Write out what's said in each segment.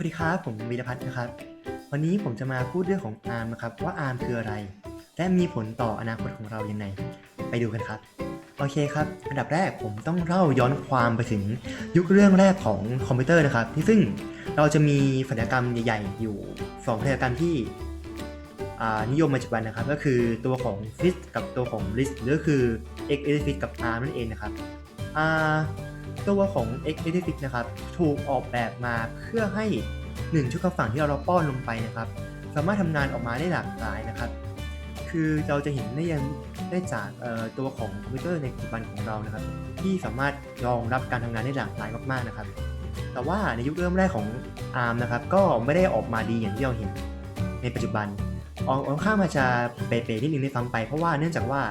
วัสดีครับ ผมวีรพัฒน์นะครับ วันนี้ผมจะมาพูดเรื่องของ ARM นะครับ ว่า ARM คืออะไร และมีผลต่ออนาคตของเรายังไง ไปดูกันครับ โอเคครับ อันดับแรกผมต้องเล่าย้อนความไปถึงยุคเรื่องแรกของคอมพิวเตอร์นะครับ ที่ซึ่งเราจะมีฝันกรรมใหญ่ๆ อยู่2ฝันกรรมที่นิยมปัจจุบันนะครับ ก็คือตัวของ FIT กับตัวของ RISC หรือคือ x 8 FIT กับ ARM นั่นเองนะครับอ่า ตัวของ x 8 FIT นะครับถูกออกแบบมาเพื่อให้ 1 ชุดคำสั่งที่เราป้อนลงไปนะครับ สามารถทำงานออกมาได้หลากหลายนะครับ คือเราจะเห็นได้ยังได้จากตัวของคอมพิวเตอร์ในปัจจุบันของเรานะครับ ที่สามารถรองรับการทำงานได้หลากหลายมากๆนะครับ แต่ว่าในยุคเริ่มแรกของ ARM นะครับ ก็ไม่ได้ออกมาดีอย่างที่เราเห็นในปัจจุบันออกออกข้างมาจะเป๋ๆนิดนึงในซ้ำไปเพราะว่าเนื่องจากว่า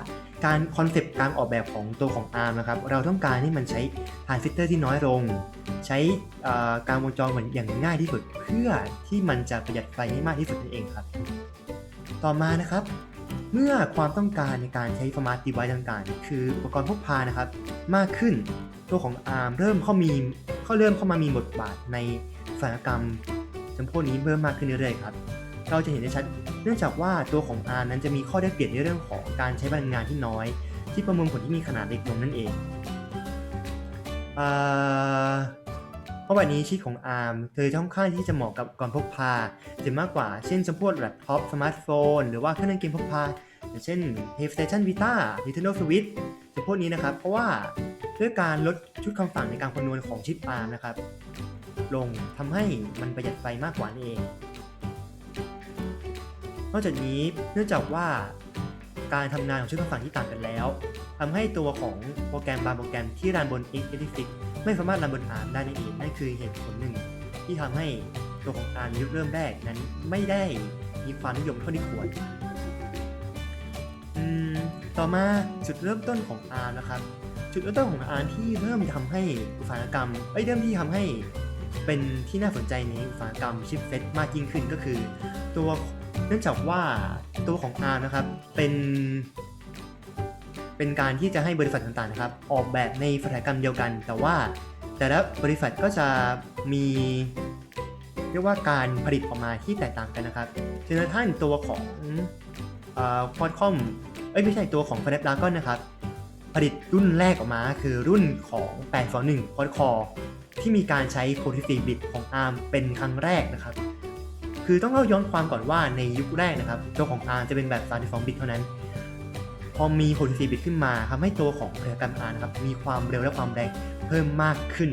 การคอนเซปต์การออกแบบของตัวของ ARM นะครับ เราต้องการให้มันใช้ทรานซิสเตอร์ที่น้อยลง ใช้การวงจรเหมือนอย่างง่ายที่สุด เพื่อที่มันจะประหยัดไฟให้มากที่สุดนั่นเองครับ ต่อมานะครับ เมื่อความต้องการในการใช้สมาร์ทดีไวซ์ต่างๆ คืออุปกรณ์พกพานะครับ มากขึ้นตัวของ ARM เริ่มเข้ามีเข้าเริ่มเข้ามามีบทบาทในอุตสาหกรรมจำพวกนี้เพิ่มมากขึ้นเรื่อยๆครับ เราจะเห็นได้ชัด เนื่องจากว่าตัวของ ARM นั้นจะมีข้อได้เปรียบในเรื่องของการใช้พลังงานที่น้อย ที่ประมวลผลที่มีขนาดเล็กลงนั่นเองเพราะวันนี้ชีวิตของ ARM เธอจะค่อนข้างที่จะเหมาะกับก่อนพกพาจะมากกว่าเช่นจำพวกแล็ปท็อปสมาร์ทโฟน หรือว่าเครื่องเล่นเกมพกพาอย่างเช่น PlayStation Vita Nintendo Switch จำพวกนี้นะครับ เพราะว่าด้วยการลดชุดคำสั่งในการคำนวณของชิป ARM นะครับ ลงทำให้มันประหยัดไฟมากกว่านั่นเอง นอกจากนี้เนื่องจากว่าการทำงานของชุดคำสั่งที่ต่างกันแล้วทำให้ตัวของโปรแกรมบางโปรแกรมที่รันบน x86 ไม่สามารถรันบน ARM ได้นั่นเองนั่นคือเหตุผลหนึ่ง ที่ทำให้ตัวของ ARM ในยุคเริ่มแรกนั้นไม่ได้มีความนิยมเท่าที่ควรต่อมาจุดเริ่มต้นของ ARM นะครับ จุดเริ่มต้นของ ARM ที่เริ่มทำให้อุตสาหกรรมเอ้เริ่มที่ทำให้เป็นที่น่าสนใจในอุตสาหกรรมชิปเซตมากยิ่งขึ้นก็คือ ตัว เนื่องจากว่าตัวของ ARM นะครับเป็นเป็นการที่จะให้บริษัทต่างๆนะครับ ออกแบบในอุตสาหกรรมเดียวกัน แต่ว่าแต่ละบริษัทก็จะมีเรียกว่าการผลิตออกมาที่แตกต่างกันนะครับจนกระทั่งตัวของควอดคอมเอ้ยไม่ใช่ตัวของ Snapdragon นะครับ ผลิตรุ่นแรกออกมาคือรุ่นของ821 Quad Core ที่มีการใช้โคด14บิตของ ARM เป็นครั้งแรกนะครับ คือต้องเล่าย้อนความก่อนว่าในยุคแรกนะครับตัวของ ARM จะเป็นแบบ 32 บิตเท่านั้น พอมี 64 บิตขึ้นมาทำให้ตัวของผลิตภัณฑ์ ARM นะครับมีความเร็วและความแรงเพิ่มมากขึ้น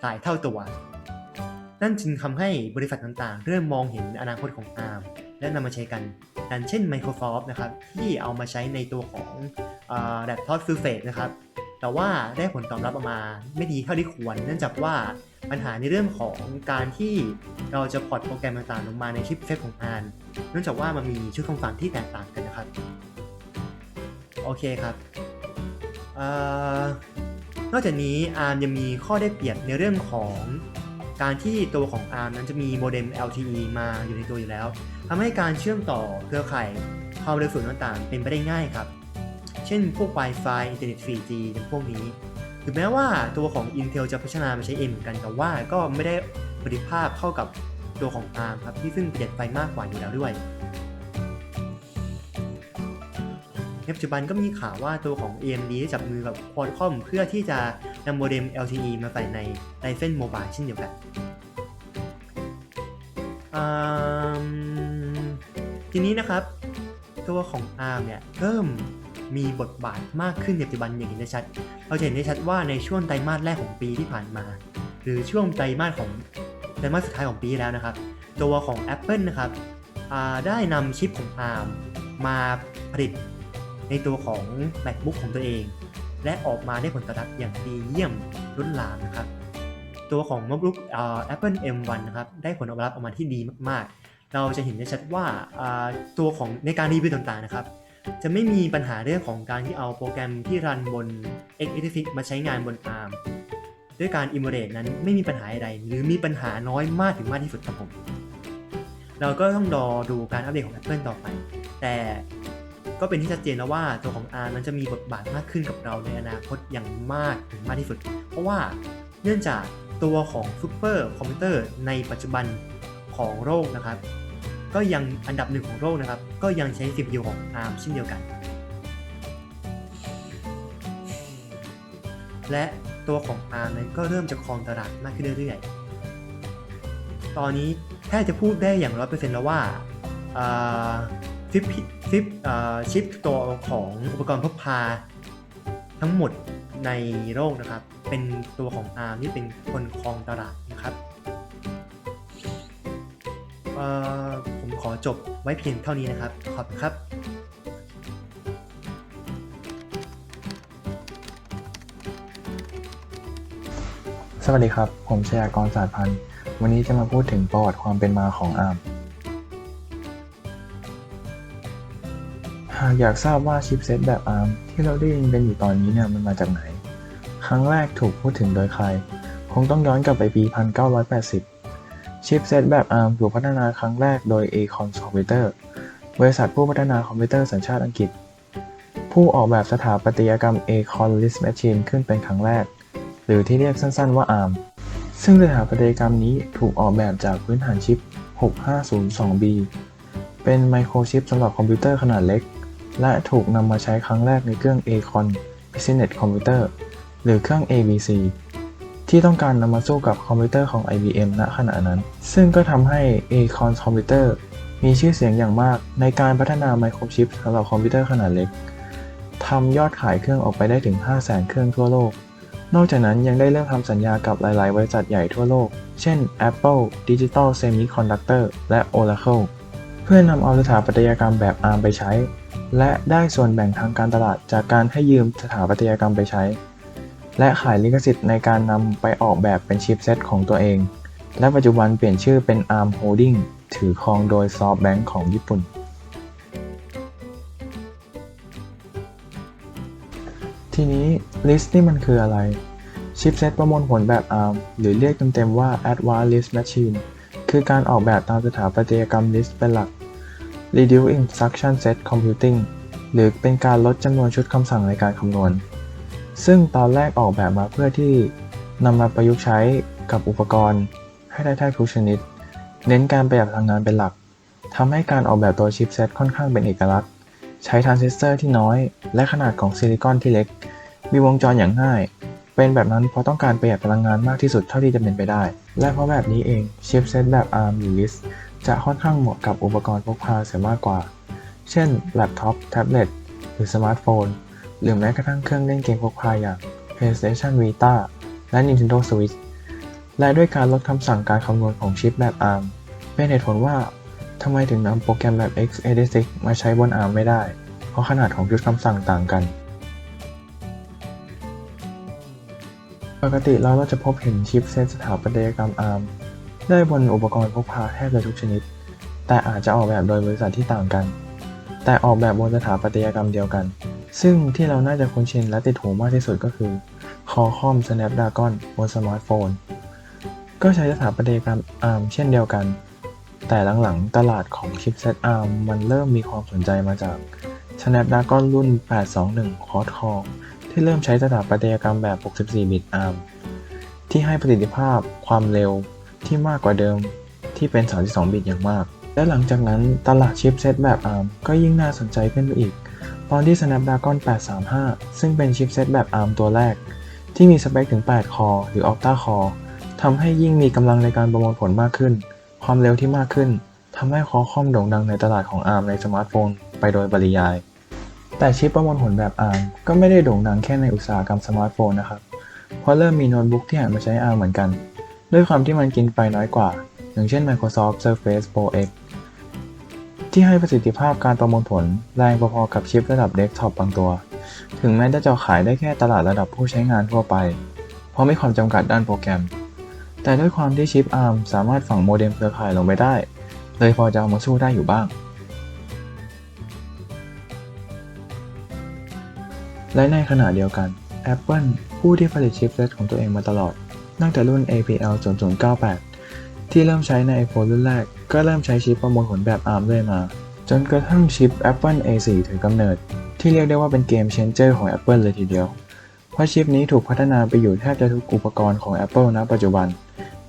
หลายเท่าตัว นั่นจึงทำให้บริษัทต่างๆ เริ่มมองเห็นอนาคตของ ARM และนำมาใช้กันดังเช่น Microsoft นะครับที่เอามาใช้ในตัวของแล็ปท็อป Surface นะครับ แต่ว่าได้ผลตอบรับออกมาไม่ดีเท่าที่ควร เนื่องจากว่าปัญหาในเรื่องของการที่เราจะพอร์ตโปรแกรมต่างๆ ลงมาในชิปเซตของ ARM เนื่องจากว่ามันมีชุดคำสั่งที่แตกต่างกันนะครับ โอเคครับอนอกจากนี้ ARM ยังมีข้อได้เปรียบในเรื่องของการที่ตัวของ ARM นั้นจะมีโมเด็ม LTE มาอยู่ในตัวอยู่แล้วทำให้การเชื่อมต่อเครือข่ายความเร็วสูงต่างๆ เป็นไปได้ง่ายครับ ช่นพวก Wi-Fi อินเทอร์เน็ต 4G ในพวกนี้ ถึงแม้ว่าตัวของ Intel จะพัฒนามาใช้ M กันแต่ว่าก็ไม่ได้ประสิทธิภาพเท่ากับตัวของ ARM ครับที่ซึ่งประหยัดไฟมากกว่าอยู่แล้วด้วยในปัจจุบันก็มีข่าวว่าตัวของ AMD ได้จับมือกับ Qualcomm เพื่อที่จะนำโมเด็ม LTE มาใส่ใน Ryzen Mobile เช่นเดียวกันทีนี้นะครับ ตัวของ ARM เนี่ยเริ่ม มีบทบาทมากขึ้นในปัจจุบันอย่างเห็นได้ชัด เราจะเห็นได้ชัดว่าในช่วงไตรมาสแรกของปีที่ผ่านมา หรือช่วงไตรมาสของไตรมาสสุดท้ายของปีแล้วนะครับ ตัวของ Apple นะครับได้นำชิปของ ARM มาผลิตในตัวของ MacBook ของตัวเอง และออกมาได้ผลตอบรับอย่างดีเยี่ยมล้นหลามนะครับ ตัวของ MacBook อ่า Apple M1 นะครับได้ผลตอบรับออกมาที่ดีมากๆ เราจะเห็นได้ชัดว่าตัวของในการรีวิวต่างๆนะครับ จะไม่มีปัญหาเรื่องของการที่เอาโปรแกรมที่รันบน x86 มาใช้งานบน ARM ด้วยการ emulate นั้นไม่มีปัญหาใดหรือมีปัญหาน้อยมากถึงมากที่สุดครับผม เราก็ต้องรอดูการอัปเดตของ Apple ต่อไป แต่ก็เป็นที่ชัดเจนแล้วว่าตัวของ ARM นั้นจะมีบทบาทมากขึ้นกับเราในอนาคตอย่างมากถึงมากที่สุด เพราะว่าเนื่องจากตัวของซูเปอร์คอมพิวเตอร์ในปัจจุบันของโลกนะครับ ก็ยังอันดับหนึ่งของโลกนะครับ ก็ยังใช้ CPU ของ ARM เช่นเดียวกัน และตัวของ ARM นั้นก็เริ่มจะครองตลาดมากขึ้นเรื่อยๆ ตอนนี้แทบจะพูดได้อย่างร้อยเปอร์เซ็นต์แล้วว่าฟิปฟิปชิปตัวของอุปกรณ์พกพาทั้งหมดในโลกนะครับ เป็นตัวของ ARM ที่เป็นคนครองตลาดนะครับ ขอจบไว้เพียงเท่านี้นะครับ ขอบคุณครับสวัสดีครับ ผมชยากรศาสตร์พันธ์ วันนี้จะมาพูดถึงประวัติความเป็นมาของ ARM หากอยากทราบว่าชิปเซตแบบ ARM ที่เราได้ยินกันอยู่ตอนนี้เนี่ยมันมาจากไหน ครั้งแรกถูกพูดถึงโดยใคร คงต้องย้อนกลับไปปี 1980 ชิปเซตแบบ ARM ถูกพัฒนาครั้งแรกโดย Acorn Computer บริษัทผู้พัฒนาคอมพิวเตอร์สัญชาติอังกฤษ ผู้ออกแบบสถาปัตยกรรม Acorn List Machine ขึ้นเป็นครั้งแรก หรือที่เรียกสั้นๆว่า ARM ซึ่งสถาปัตยกรรมนี้ถูกออกแบบจากพื้นฐานชิป 6502B เป็นไมโครชิปสำหรับคอมพิวเตอร์ขนาดเล็ก และถูกนำมาใช้ครั้งแรกในเครื่อง Acon Business Computer หรือเครื่อง ABC ที่ต้องการนำมาสู้กับคอมพิวเตอร์ของ IBM ณขณะนั้น ซึ่งก็ทำให้ Acon Computer มีชื่อเสียงอย่างมากในการพัฒนาไมโครชิปสำหรับคอมพิวเตอร์ขนาดเล็กทำยอดขายเครื่องออกไปได้ถึง 500,000 เครื่องทั่วโลก นอกจากนั้นยังได้เริ่มทำสัญญากับหลาย ๆ บริษัทใหญ่ทั่วโลก เช่น Apple Digital Semiconductor และ Oracle เพื่อนำเอาสถาปัตยกรรมแบบ ARM ไปใช้ และได้ส่วนแบ่งทางการตลาดจากการให้ยืมสถาปัตยกรรมไปใช้ และขายลิขสิทธิ์ในการนำไปออกแบบเป็นชิปเซตของตัวเอง และปัจจุบันเปลี่ยนชื่อเป็น ARM Holding ถือครองโดย SoftBank ของญี่ปุ่น ทีนี้ list นี่มันคืออะไร ชิปเซตประมวลผลแบบ ARM หรือเรียกเต็มๆว่า Advanced List Machine คือการออกแบบตามสถาปัตยกรรม list เป็นหลัก Reduce Instruction Set Computing หรือเป็นการลดจำนวนชุดคำสั่งในการคำนวณ ซึ่งตอนแรกออกแบบมาเพื่อที่นำมาประยุกต์ใช้กับอุปกรณ์ ให้ได้แทบทุกชนิด เน้นการประหยัดพลังงานเป็นหลักทำให้การออกแบบตัวชิปเซตค่อนข้างเป็นเอกลักษณ์ ใช้ทรานซิสเตอร์ที่น้อย และขนาดของซิลิคอนที่เล็ก มีวงจรอย่างง่าย เป็นแบบนั้นเพราะต้องการประหยัดพลังงานมากที่สุดเท่าที่จะเป็นไปได้ และเพราะแบบนี้เองชิปเซตแบบ ARM หรือ RISC จะค่อนข้างเหมาะกับอุปกรณ์พกพาเสียมากกว่า เช่นแล็ปท็อป แท็บเล็ต หรือสมาร์ทโฟน หรือแม้กระทั่งเครื่องเล่นเกมพกพาอย่าง PlayStation Vita และ Nintendo Switch และด้วยการลดคำสั่งการคำนวณของชิปแบบ ARM เป็นเหตุผลว่าทำไมถึงนำโปรแกรมแบบ x86 มาใช้บน ARM ไม่ได้ เพราะขนาดของชุดคำสั่งต่างกัน ปกติเราก็จะพบเห็นชิปเซตสถาปัตยกรรม ARM ได้บนอุปกรณ์พกพาแทบจะทุกชนิด แต่อาจจะออกแบบโดยบริษัทที่ต่างกัน แต่ออกแบบบนสถาปัตยกรรมเดียวกัน ซึ่งที่เราน่าจะคุ้นชินและติดหูมากที่สุดก็คือ Qualcomm Snapdragon บนสมาร์ทโฟน ก็ใช้สถาปัตยกรรม ARM เช่นเดียวกัน แต่หลังๆ ตลาดของชิปเซต ARM มันเริ่มมีความสนใจมาจาก Snapdragon รุ่น 821 Quad Core ที่เริ่มใช้สถาปัตยกรรมแบบ 64 บิต ARM ที่ให้ประสิทธิภาพความเร็วที่มากกว่าเดิมที่เป็น 32 บิตอย่างมาก และหลังจากนั้นตลาดชิปเซตแบบ ARM ก็ยิ่งน่าสนใจขึ้นไปอีก ตอนที่ Snapdragon 835 ซึ่งเป็นชิปเซตแบบ ARM ตัวแรก ที่มีสเปคถึง 8 คอร์หรือ Octa Core ทำให้ยิ่งมีกำลังในการประมวลผลมากขึ้น ความเร็วที่มากขึ้นทำให้คอคอมโด่งดังในตลาดของ ARM ในสมาร์ทโฟนไปโดยปริยาย แต่ชิปประมวลผลแบบ ARM ก็ไม่ได้โด่งดังแค่ในอุตสาหกรรมสมาร์ทโฟนนะครับ เพราะเริ่มมีโน้ตบุ๊กที่หันมาใช้ ARM เหมือนกัน ด้วยความที่มันกินไฟน้อยกว่า อย่างเช่น Microsoft Surface Pro X ที่ให้ประสิทธิภาพการประมวลผลแรงพอๆกับชิประดับเดสก์ท็อปบางตัว ถึงแม้จะจะขายได้แค่ตลาดระดับผู้ใช้งานทั่วไป เพราะมีความจำกัดด้านโปรแกรม แต่ด้วยความที่ชิป ARM สามารถฝังโมเด็มเครือข่ายลงไปได้ เลยพอจะเอามาสู้ได้อยู่บ้าง และในขณะเดียวกัน Apple ผู้ที่ผลิตชิปเซตของตัวเองมาตลอด ตั้งแต่รุ่น APL 0098 ที่เริ่มใช้ใน iPhone รุ่นแรก ก็เริ่มใช้ชิปประมวลผลแบบ ARM เรื่อยมา จนกระทั่งชิป Apple A4 ถือกำเนิด ที่เรียกได้ว่าเป็นเกมเชนเจอร์ของ Apple เลยทีเดียว เพราะราะชิปนี้ถูกพัฒนาไปอยู่แทบจะทุกอุปกรณ์ของ Apple ณ ปัจจุบัน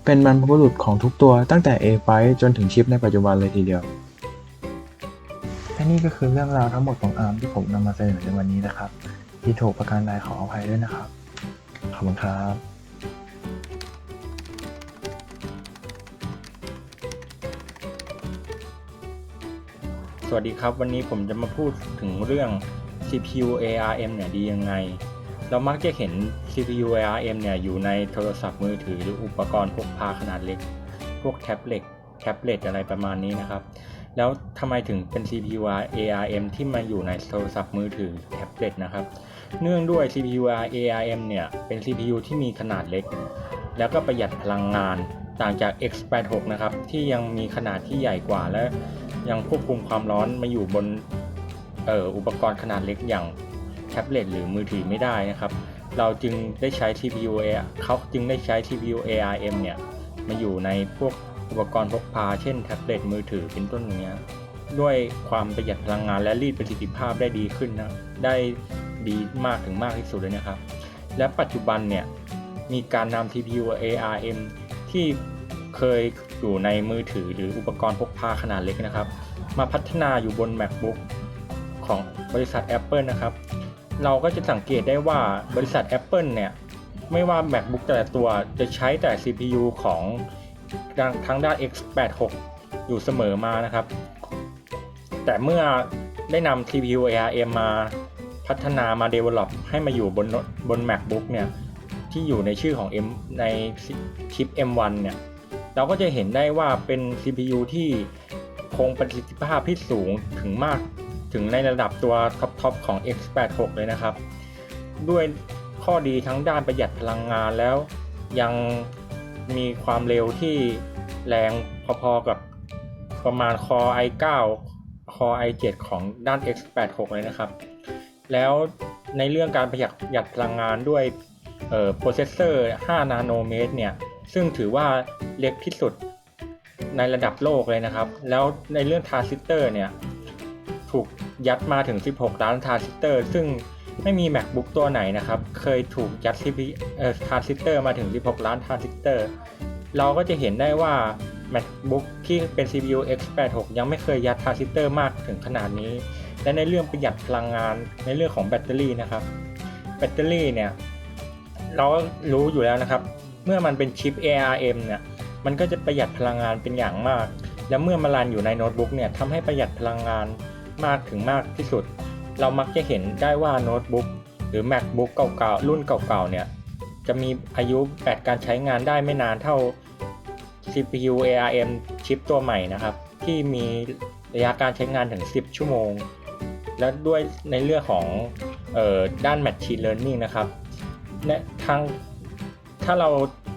เป็นบรรพบุรุษของทุกตัวตั้งแต่ A5 จนถึงชิปในปัจจุบันเลยทีเดียวและนี่ก็คือเรื่องราวทั้งหมดของ ARM ที่ผมนำมาเสนอในวันนี้นะครับที่ถูกประการใดขออภัยด้วยนะครับ ขอบคุณครับ สวัสดีครับ วันนี้ผมจะมาพูดถึงเรื่อง CPU ARM เนี่ยดียังไง เรามักจะเห็น CPU ARM เนี่ยอยู่ในโทรศัพท์มือถือหรืออุปกรณ์พกพาขนาดเล็ก พวกแท็บเล็ตแท็บเล็ตอะไรประมาณนี้นะครับ แล้วทำไมถึงเป็น CPU ARM ที่มาอยู่ในโทรศัพท์มือถือแท็บเล็ตนะครับ เนื่องด้วย CPU ARM เนี่ยเป็น CPU ที่มีขนาดเล็ก แล้วก็ประหยัดพลังงานต่างจาก X86 นะครับที่ยังมีขนาดที่ใหญ่กว่าและ ยังควบคุมความร้อนมาอยู่บนอออุปกรณ์ขนาดเล็กอย่างแท็บเล็ตหรือมือถือไม่ได้นะครับ เราจึงได้ใช้ CPU A เขาจึงได้ใช้ CPU ARM เนี่ยมาอยู่ในพวกอุปกรณ์พกพา เช่นแท็บเล็ตมือถือเป็นต้นอย่างเงี้ยด้วยความประหยัดพลังงานและรีดประสิทธิภาพได้ดีขึ้นนะได้ดีมากถึงมากที่สุดเลยนะครับ และปัจจุบันเนี่ยมีการนำ CPU ARM ที่ เคยอยู่ในมือถือหรืออุปกรณ์พกพาขนาดเล็กนะครับ มาพัฒนาอยู่บน MacBook ของบริษัท Apple นะครับ เราก็จะสังเกตได้ว่าบริษัท Apple เนี่ยไม่ว่า MacBook แต่ละตัวจะใช้แต่ CPU ของทางด้าน x86 อยู่เสมอมานะครับ แต่เมื่อได้นำ CPU ARM มาพัฒนามา develop ให้มาอยู่บนบน MacBook เนี่ยที่อยู่ในชื่อของ M ในชิป M1 เนี่ย เราก็จะเห็นได้ว่าเป็น CPU ที่คงประสิทธิภาพที่สูงถึงมากถึงในระดับตัวท็อปๆของ X86 เลยนะครับ ด้วยข้อดีทั้งด้านประหยัดพลังงานแล้ว ยังมีความเร็วที่แรงพอๆกับประมาณ Core i9 Core i7 ของด้าน X86 เลยนะครับ แล้วในเรื่องการประหยัดพลังงานด้วยโปรเซสเซอร์ 5 นาโนเมตรเนี่ย ซึ่งถือว่าเล็กที่สุดในระดับโลกเลยนะครับ แล้วในเรื่องทารานซิสเตอร์เนี่ย ถูกยัดมาถึง 16 ล้านทารานซิสเตอร์ ซึ่งไม่มี macbook ตัวไหนนะครับ เคยถูกยัด CPU เอ่อทรานซิสเตอร์มาถึง 16 ล้านทารานซิสเตอร์ เราก็จะเห็นได้ว่า macbook ที่เป็น CPU x86 ยังไม่เคยยัดทารานซิสเตอร์มากถึงขนาดนี้ และในเรื่องประหยัดพลังงานในเรื่องของแบตเตอรี่นะครับ แบตเตอรี่เนี่ย เรารู้อยู่แล้วนะครับ เมื่อมันเป็นชิป ARM เนี่ยมันก็จะประหยัดพลังงานเป็นอย่างมาก และเมื่อมารันอยู่ในโน้ตบุ๊กเนี่ยทำให้ประหยัดพลังงานมากถึงมากที่สุด เรามักจะเห็นได้ว่าโน้ตบุ๊กหรือ MacBook เก่าๆรุ่นเก่าๆเนี่ยจะมีอายุแบตการใช้งานได้ไม่นานเท่า CPU ARM ชิปตัวใหม่นะครับ ที่มีระยะการใช้งานถึง 10 ชั่วโมง และด้วยในเรื่องของออด้าน Machine Learning นะครับและทาง ถ้าเรา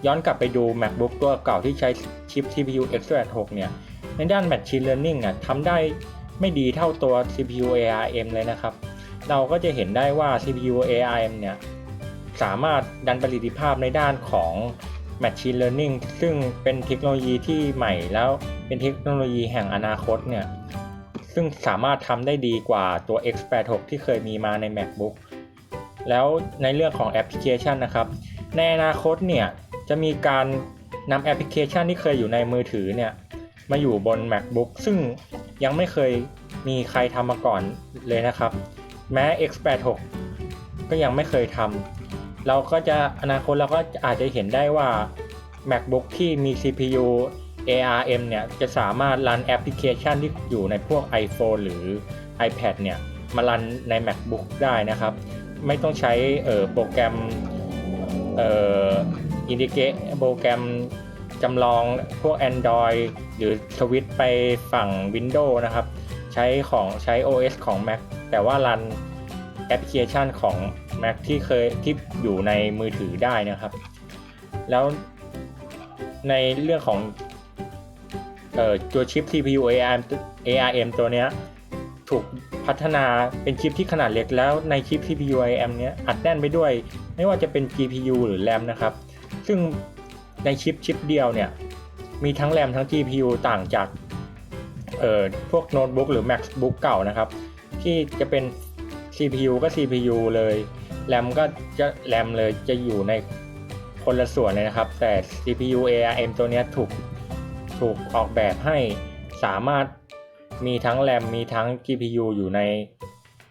ย้อนกลับไปดู MacBook ตัวเก่าที่ใช้ชิป CPU x86 เนี่ย ในด้าน Machine Learning เนี่ยทำได้ไม่ดีเท่าตัว CPU ARM เลยนะครับ เราก็จะเห็นได้ว่า CPU ARM เนี่ยสามารถดันประสิทธิภาพในด้านของ Machine Learning ซึ่งเป็นเทคโนโลยีที่ใหม่แล้วเป็นเทคโนโลยีแห่งอนาคตเนี่ย ซึ่งสามารถทำได้ดีกว่าตัว X86 ที่เคยมีมาใน MacBook แล้วในเรื่องของแอปพลิเคชันนะครับ ในอนาคตเนี่ยจะมีการนำแอปพลิเคชันที่เคยอยู่ในมือถือเนี่ยมาอยู่บน MacBook ซึ่งยังไม่เคยมีใครทำมาก่อนเลยนะครับ แม้ X86 ก็ยังไม่เคยทำเราก็จะอนาคตเราก็อาจจะเห็นได้ว่า MacBook ที่มี CPU ARM เนี่ยจะสามารถรันแอปพลิเคชันที่อยู่ในพวก iPhone หรือ iPad เนี่ยมารันใน MacBook ได้นะครับ ไม่ต้องใช้โปรแกรม อินดิเกตโปรแกรมจำลองพวก Android หรือสวิตไปฝั่ง Windows นะครับ ใช้ของใช้ OS ของ Mac แต่ว่ารันแอปพลิเคชันของ Mac ที่เคยที่อยู่ในมือถือได้นะครับ แล้วในเรื่องของออตัวชิป CPU ARM ARM ตัวเนี้ยถูกพัฒนาเป็นชิปที่ขนาดเล็กแล้วในชิป CPU ARM เนี้ยอัดแน่นไปด้วย ไม่ว่าจะเป็น GPU หรือ RAM นะครับ ซึ่งในชิปชิปเดียวเนี่ย มีทั้ง RAM ทั้ง GPU ต่างจากเอ่อพวกโน้ตบุ๊กหรือ MacBook เก่านะครับ ที่จะเป็น CPU ก็ CPU เลยแรมก็จะแรมเลยจะอยู่ในคนละส่วนเลยนะครับ แต่ CPU ARM ตัวนี้ถูกถูกออกแบบให้สามารถมีทั้งแรมมีทั้ง GPU อยู่ใน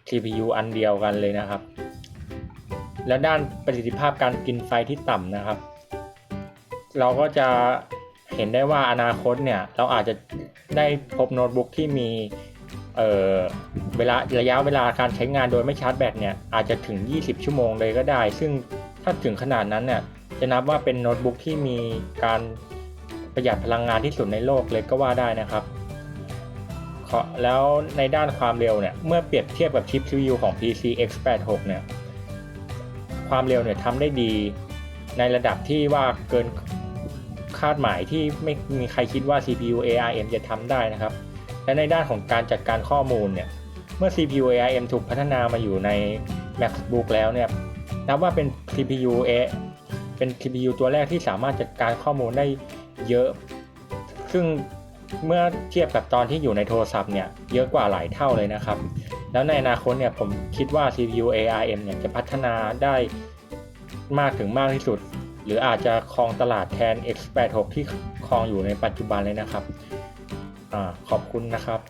CPU อันเดียวกันเลยนะครับ และด้านประสิทธิภาพการกินไฟที่ต่ำนะครับ เราก็จะเห็นได้ว่าอนาคตเนี่ยเราอาจจะได้พบโน้ตบุ๊กที่มีเเวลาระยะเวลาการใช้งานโดยไม่ชาร์จแบตเนี่ยอาจจะถึง 20 ชั่วโมงเลยก็ได้ ซึ่งถ้าถึงขนาดนั้นเนี่ยจะนับว่าเป็นโน้ตบุ๊กที่มีการประหยัดพลังงานที่สุดในโลกเลยก็ว่าได้นะครับแล้วในด้านความเร็วเนี่ยเมื่อเปรียบเทียบกับชิป CPU ของ PC X86 เนี่ย ความเร็วเนี่ยทำได้ดีในระดับที่ว่าเกินคาดหมายที่ไม่มีใครคิดว่า CPU ARM จะทำได้นะครับ และในด้านของการจัดการข้อมูลเนี่ย เมื่อ CPU ARM ถูกพัฒนามาอยู่ใน MacBook แล้วเนี่ย นับว่าเป็น CPU A เป็น CPU ตัวแรกที่สามารถจัดการข้อมูลได้เยอะ ซึ่ง เมื่อเทียบกับตอนที่อยู่ในโทรศัพท์เนี่ยเยอะกว่าหลายเท่าเลยนะครับ แล้วในอนาคตเนี่ยผมคิดว่า CPU ARM เนี่ยจะพัฒนาได้มากถึงมากที่สุด หรืออาจจะครองตลาดแทน X86 ที่ครองอยู่ในปัจจุบันเลยนะครับอขอบคุณนะครับ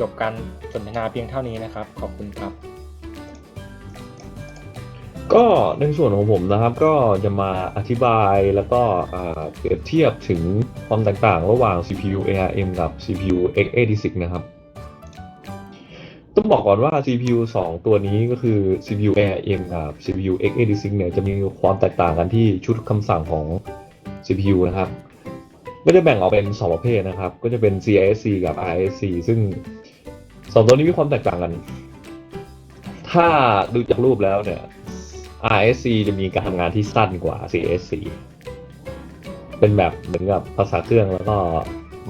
จบการสนทนาเพียงเท่านี้นะครับ ขอบคุณครับ ก็ในส่วนของผมนะครับก็จะมาอธิบายแล้วก็เปรียบเทียบถึงความแตกต่างระหว่าง CPU ARM กับ CPU x86 นะครับ ต้องบอกก่อนว่า CPU 2 ตัวนี้ก็คือ CPU ARM กับ CPU x86 เนี่ยจะมีความแตกต่างกันที่ชุดคำสั่งของ CPU นะครับก็จะแบ่งออกเป็น 2 ประเภทนะครับ ก็จะเป็น CISC กับ RISC ซึ่ง 2 ตัวนี้มีความแตกต่างกัน ถ้าดูจากรูปแล้วเนี่ย RSC จะมีการทำงานที่สั้นกว่า CSC เป็นแบบเหมือนกับภาษาเครื่องแล้วก็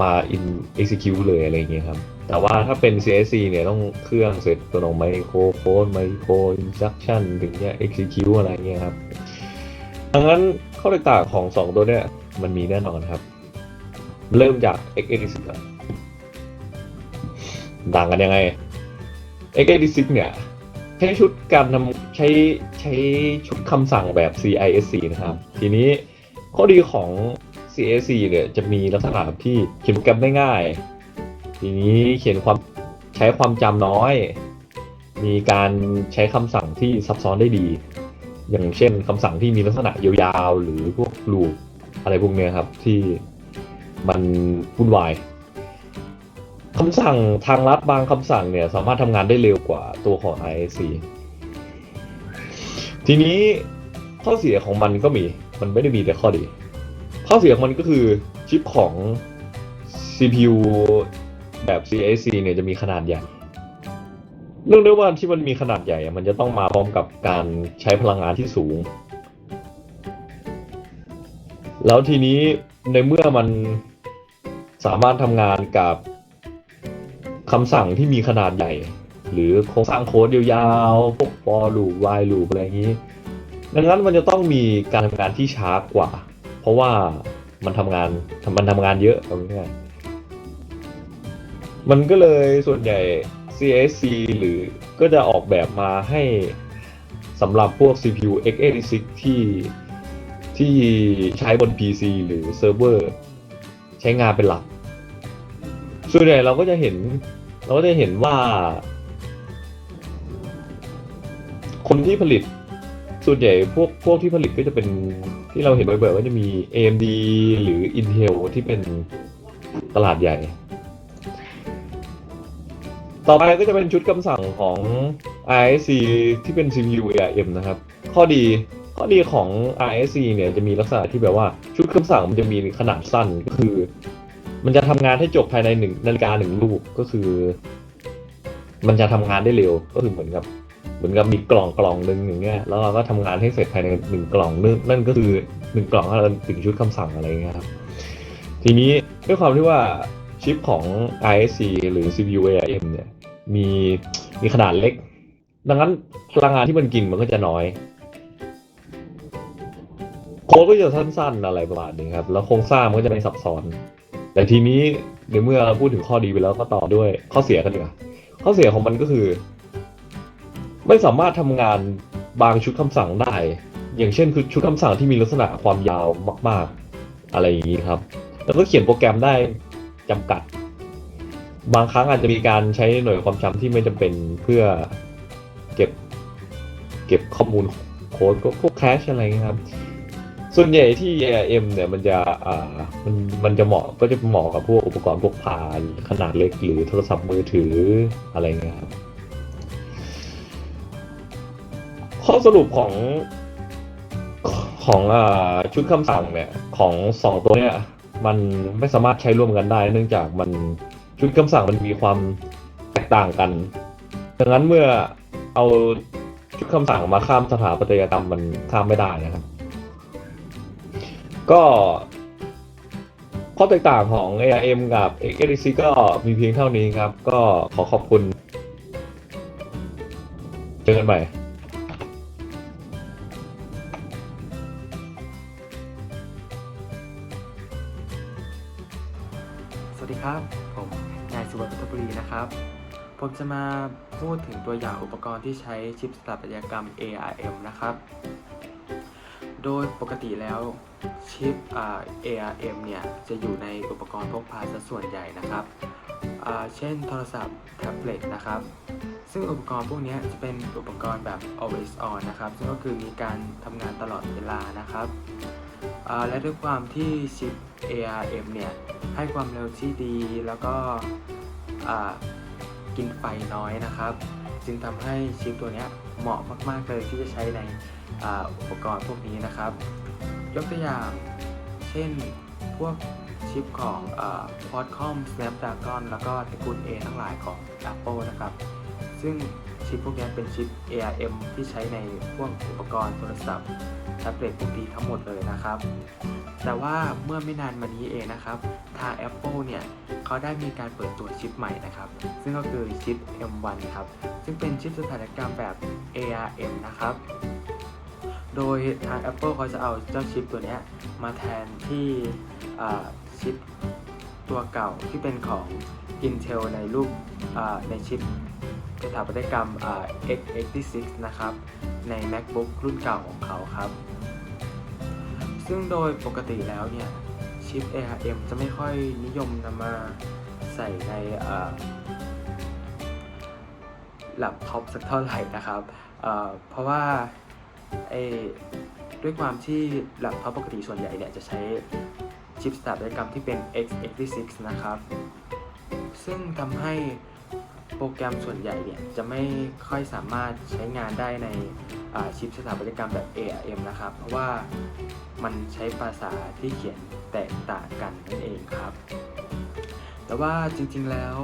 มา in execute เลยอะไรอย่างเงี้ยครับ แต่ว่าถ้าเป็น CSC เนี่ยต้องเครื่องเสร็จตัวของไมโครโฟนไมโคร instruction ถึงจะ execute อะไรเงี้ยครับ ดังนั้นข้อแตกต่างของ 2 ตัวเนี่ยมันมีแน่นอนครับ เริ่มจาก x86 ก่อนต่างกันยังไง x86 เนี่ย ใช้ชุดการทำใช้ใช้ชุดคำสั่งแบบ CISC นะครับ ทีนี้ข้อดีของ CISC เนี่ยจะมีลักษณะที่เขียนโปรแกรมได้ง่าย ทีนี้เขียนความใช้ความจำน้อย มีการใช้คำสั่งที่ซับซ้อนได้ดี อย่างเช่นคำสั่งที่มีลักษณะยาวๆ หรือพวกลูปอะไรพวกเนี้ยครับที่มันวุ่นวาย คำสั่งทางลัดบางคำสั่งเนี่ย สามารถทำงานได้เร็วกว่าตัวของ ISC ทีนี้ข้อเสียของมันก็มี มันไม่ได้มีแต่ข้อดี ข้อเสียของมันก็คือชิปของ CPU แบบ cic เนี่ยจะมีขนาดใหญ่เรื่องด้วยว่าที่มันมีขนาดใหญ่ มันจะต้องมาพร้อมกับการใช้พลังงานที่สูง แล้วทีนี้ในเมื่อมันสามารถทำงานกับ คำสั่งที่มีขนาดใหญ่ หรือโครงสร้างโค้ดยาวๆพวก for loop while loop อะไรอย่างนี้ ดังนั้นมันจะต้องมีการทำงานที่ช้ากว่า เพราะว่ามันทำงานมันทำงานเยอะเอาง่ายมันก็เลยส่วนใหญ่ CSC หรือก็จะออกแบบมาให้สำหรับพวก CPU x86 ที่ที่ใช้บน PC หรือเซิร์ฟเวอร์ ใช้งานเป็นหลัก ส่วนใหญ่เราก็จะเห็น เราก็จะเห็นว่า คนที่ผลิตส่วนใหญ่พวกพวกที่ผลิตก็จะเป็นที่เราเห็นบ่อยๆว่าจะมี AMD หรือ Intel ที่เป็นตลาดใหญ่ ต่อไปก็จะเป็นชุดคำสั่งของ RSC ที่เป็น CPU ARM นะครับ ข้อดีข้อดีของ RSC เนี่ยจะมีลักษณะที่แบบว่าชุดคำสั่งมันจะมีขนาดสั้นก็คือ มันจะทำงานให้จบภายในหนึ่งนาฬิกาหนึ่งลูกก็คือ มันจะทำงานได้เร็วก็คือเหมือนกับ เหมือนกับมีกล่องกล่องหนึ่งอย่างเงี้ยแล้วเราก็ทำงานให้เสร็จภายในหนึ่งกล่องนึงนั่นก็คือหนึ่งกล่องเราถึงชุดคำสั่งอะไรเงี้ยครับทีนี้ด้วยความที่ว่าชิปของ ISC หรือ CPU ARM เนี่ยมีมีขนาดเล็ก ดังนั้นพลังงานที่มันกินมันก็จะน้อยโค้ดก็จะสั้นๆอะไรประมาณนี้ครับ แล้วโครงสร้างมันก็จะไม่ซับซ้อน แต่ทีนี้ในเมื่อเราพูดถึงข้อดีไปแล้วก็ต่อด้วยข้อเสียกันดีกว่าข้อเสียของมันก็คือ ไม่สามารถทำงานบางชุดคำสั่งได้ อย่างเช่นคือชุดคำสั่งที่มีลักษณะความยาวมาก ๆ อะไรอย่างนี้ครับ แล้วก็เขียนโปรแกรมได้จำกัด บางครั้งอาจจะมีการใช้หน่วยความจำที่ไม่จำเป็นเพื่อเก็บ เก็บข้อมูลโค้ดก็พวกแคชอะไรเงี้ยครับ ส่วนใหญ่ที่ ARM เนี่ยมันจะอ่ามันมันจะเหมาะก็จะเหมาะกับพวกอุปกรณ์พวกพาขนาดเล็กหรือโทรศัพท์มือถืออะไรเงี้ยครับข้อสรุปของของอชุดคำสั่งเนี่ยของสองตัวเนี่ยมันไม่สามารถใช้ร่วมกันได้ เนื่องจากมันชุดคำสั่งมันมีความแตกต่างกันดังนั้นเมื่อเอาชุดคำสั่งมาข้ามสถาปัตยกรรมมันข้ามไม่ได้นะครับ ก็ข้อแตกต่างของ ARM กับ XADC ก็มีเพียงเท่านี้ครับ ก็ขอขอบคุณเจอกันใหม่สวัสดีครับ ผมนายสุวัสดิ์พุทธบุรีนะครับ ผมจะมาพูดถึงตัวอย่างอุปกรณ์ที่ใช้ชิปสถาปัตยกรรม ARM นะครับ โดยปกติแล้วชิป ARM เนี่ยจะอยู่ในอุปกรณ์พกพาซะส่วนใหญ่นะครับ เช่นโทรศัพท์แท็บเล็ตนะครับ ซึ่งอุปกรณ์พวกนี้จะเป็นอุปกรณ์แบบ always on นะครับ ซึ่งก็คือมีการทำงานตลอดเวลานะครับ และด้วยความที่ชิป ARM เนี่ยให้ความเร็วที่ดีแล้วก็กินไฟน้อยนะครับ จึงทำให้ชิปตัวนี้เหมาะมากๆเลยที่จะใช้ใน ออุปกรณ์พวกนี้นะครับ ยกตัวอย่าง เช่นพวกชิปของอ Qualcomm Snapdragon แล้วก็ตระกูล A ทั้งหลายของ Apple นะครับ ซึ่งชิปพวกนี้เป็นชิป ARM ที่ใช้ในพวกอุปกรณ์โทรศัพท์แท็บเล็ตพวกนี้ทั้งหมดเลยนะครับ แต่ว่าเมื่อไม่นานมานี้เองนะครับ ทาง Apple เนี่ยเขาได้มีการเปิดตัวชิปใหม่นะครับ ซึ่งก็คือชิป M1 ครับ ซึ่งเป็นชิปสถานการณ์แบบ ARM นะครับ โดยทาง Apple เขาจะเอาเจ้าชิปตัวนี้มาแทนที่ชิปตัวเก่าที่เป็นของ Intel ในรูปในชิปสถาปัตยกรรม x86 นะครับ ใน MacBook รุ่นเก่าของเขาครับ ซึ่งโดยปกติแล้วเนี่ย ชิป ARM จะไม่ค่อยนิยมนำมาใส่ในแล็ปท็อปสักเท่าไหร่นะครับ เพราะว่า ไอ้ด้วยความที่แล็ปท็อปปกติส่วนใหญ่เนี่ยจะใช้ชิปสถาปัตยกรรมที่เป็น x86 นะครับ ซึ่งทำให้โปรแกรมส่วนใหญ่เนี่ยจะไม่ค่อยสามารถใช้งานได้ในชิปสถาปัตยกรรมแบบ ARM นะครับ เพราะว่ามันใช้ภาษาที่เขียนแตกต่างกันนั่นเองครับ แต่ว่าจริงๆแล้ว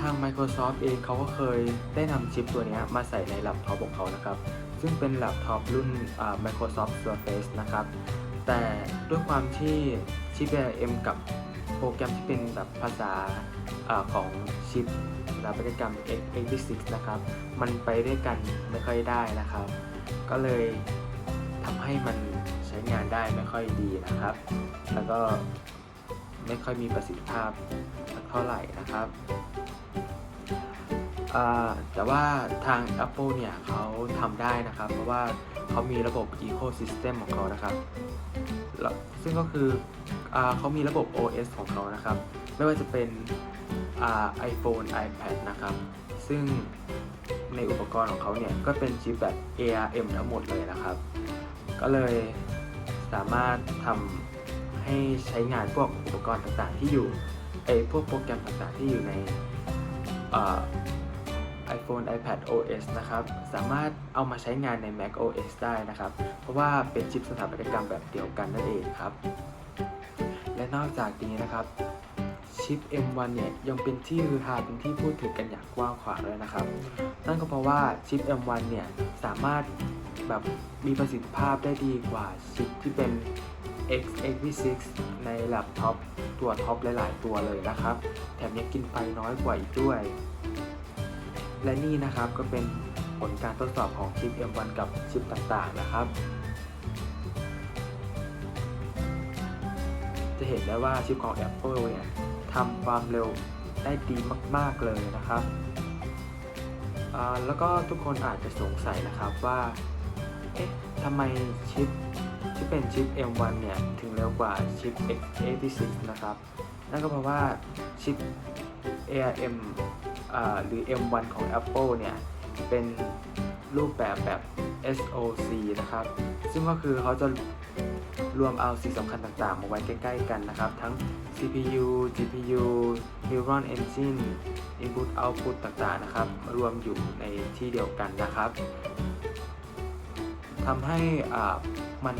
ทาง Microsoft เองเขาก็เคยได้นำชิปตัวนี้มาใส่ในแล็ปท็อปของเขานะครับ ซึ่งเป็นแล็ปท็อปรุ่น Microsoft Surface นะครับ แต่ด้วยความที่ชิป ARM กับโปรแกรมที่เป็นแบบภาษาอของชิปสถาปัตยกรรม x86 นะครับ มันไปด้วยกันไม่ค่อยได้นะครับ ก็เลยทำให้มันใช้งานได้ไม่ค่อยดีนะครับ แล้วก็ไม่ค่อยมีประสิทธิภาพเท่าไหร่นะครับ แต่ว่าทาง Apple เนี่ยเขาทำได้นะครับ เพราะว่าเขามีระบบ Ecosystem ของเขานะครับ ซึ่งก็คืออเขามีระบบ OS ของเขานะครับ ไม่ว่าจะเป็นอ่า iPhone iPad นะครับ ซึ่งในอุปกรณ์ของเขาเนี่ย ก็เป็นชิปแบบ ARM ทั้งหมดเลยนะครับ ก็เลยสามารถทำให้ใช้งานพวกอุปกรณ์ต่างๆ ที่อยู่ไอพวกโปรแกรมต่างๆ ที่อยู่ในอ่า iPhone iPad OS นะครับ สามารถเอามาใช้งานใน Mac OS ได้นะครับ เพราะว่าเป็นชิปสถาปัตยกรรมแบบเดียวกันนั่นเองครับ และนอกจากนี้นะครับชิป M1 เนี่ยยังเป็นที่ฮือฮาเป็นที่พูดถึงกันอย่างกว้างขวางเลยนะครับ นั่นก็เพราะว่าชิป M1 เนี่ยสามารถแบบมีประสิทธิภาพได้ดีกว่าชิปที่เป็น x86 ในแล็ปท็อปตัวท็อปหลาย ๆ ตัวเลยนะครับ แถมยังกินไฟน้อยกว่าอีกด้วย และนี่นะครับก็เป็นผลการทดสอบของชิป M1 กับชิปต่างๆนะครับ จะเห็นได้ว่าชิปของ Apple เนี่ยทำความเร็วได้ดีมาก ๆ เลยนะครับ แล้วก็ทุกคนอาจจะสงสัยนะครับว่า เอ๊ะทำไมชิปที่เป็นชิป M1 เนี่ยถึงเร็วกว่าชิป x86 นะครับ นั่นก็เพราะว่าชิป ARM อ่า หรือ M1 ของ Apple เนี่ย เป็นรูปแบบแบบ SoC นะครับ ซึ่งก็คือเขาจะรวมเอาสิ่งสำคัญต่างๆ มาไว้ใกล้ ๆ กันนะครับ ทั้ง CPU GPU Neuron Engine Input Output ต่างๆ นะครับ รวมอยู่ในที่เดียวกันนะครับทำให้มัน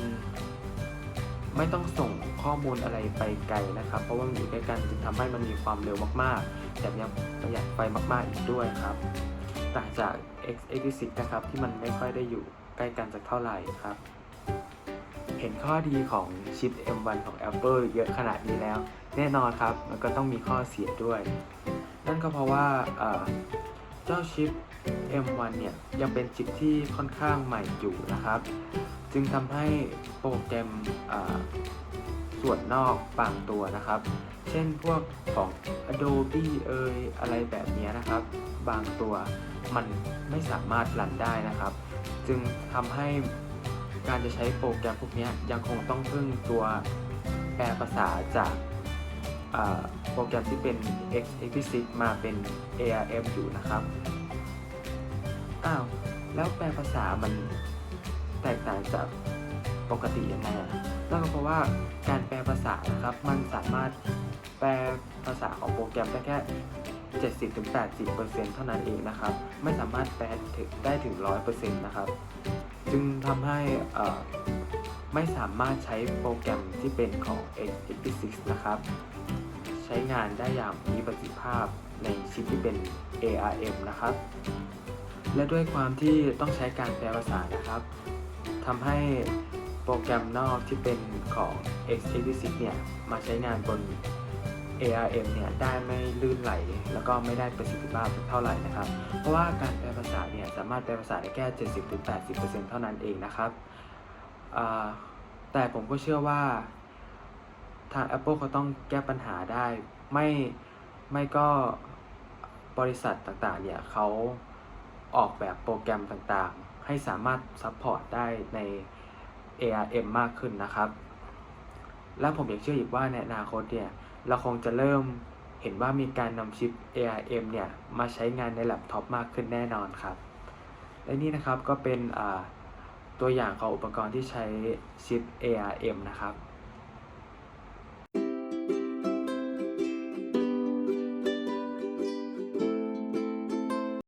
ไม่ต้องส่งข้อมูลอะไรไปไกลนะครับ เพราะว่ามันอยู่ใกล้กันจึงทำให้มันมีความเร็วมากๆ แต่ยังประหยัดไฟมากๆอีกด้วยครับ ต่างจาก x86 นะครับที่มันไม่ค่อยได้อยู่ใกล้กันสักเท่าไหร่ครับ เห็นข้อดีของชิป M1 ของ Apple เยอะขนาดนี้แล้ว แน่นอนครับ มันก็ต้องมีข้อเสียด้วย นั่นก็เพราะว่าเจ้าชิป M1 เนี่ยยังเป็นชิปที่ค่อนข้างใหม่อยู่นะครับ จึงทำให้โปรแกรมส่วนนอกบางตัวนะครับ เช่นพวกของ Adobe เอยอะไรแบบนี้นะครับ บางตัวมันไม่สามารถรันได้นะครับ จึงทำให้การจะใช้โปรแกรมพวกนี้ยังคงต้องพึ่งตัวแปลภาษาจากโปรแกรมที่เป็น x86 มาเป็น ARM อยู่นะครับ อ้าว แล้วแปลภาษามัน แตกต่างจากปกติยังไงนั่นก็เพราะว่าการแปลภาษานะครับ มันสามารถแปลภาษาของโปรแกรมได้แค่ 70-80%เท่านั้นเองนะครับ ไม่สามารถแปลถึงได้ถึง 100%นะครับ จึงทำให้ไม่สามารถใช้โปรแกรมที่เป็นของ x86 นะครับ ใช้งานได้อย่างมีประสิทธิภาพในชิปที่เป็น ARM นะครับ และด้วยความที่ต้องใช้การแปลภาษานะครับ ทำให้โปรแกรมนอกที่เป็นของ x86 เนี่ย มาใช้งานบน ARM เนี่ยได้ไม่ลื่นไหล แล้วก็ไม่ได้ประสิทธิภาพเท่าไหร่นะครับ เพราะว่าการแปลภาษาเนี่ยสามารถแปลภาษาได้แค่ 70-80%เท่านั้นเองนะครับ แต่ผมก็เชื่อว่าทาง Apple เขาต้องแก้ปัญหาได้ ไม่ไม่ก็บริษัทต่างๆเนี่ยเขาออกแบบโปรแกรมต่างๆ ให้สามารถซัพพอร์ตได้ใน ARM มากขึ้นนะครับ และผมยังเชื่ออีกว่าในอนาคตเนี่ย เราคงจะเริ่มเห็นว่ามีการนำชิป ARM เนี่ยมาใช้งานในแล็ปท็อปมากขึ้นแน่นอนครับ และนี่นะครับก็เป็นตัวอย่างของอุปกรณ์ที่ใช้ชิป ARM นะครับ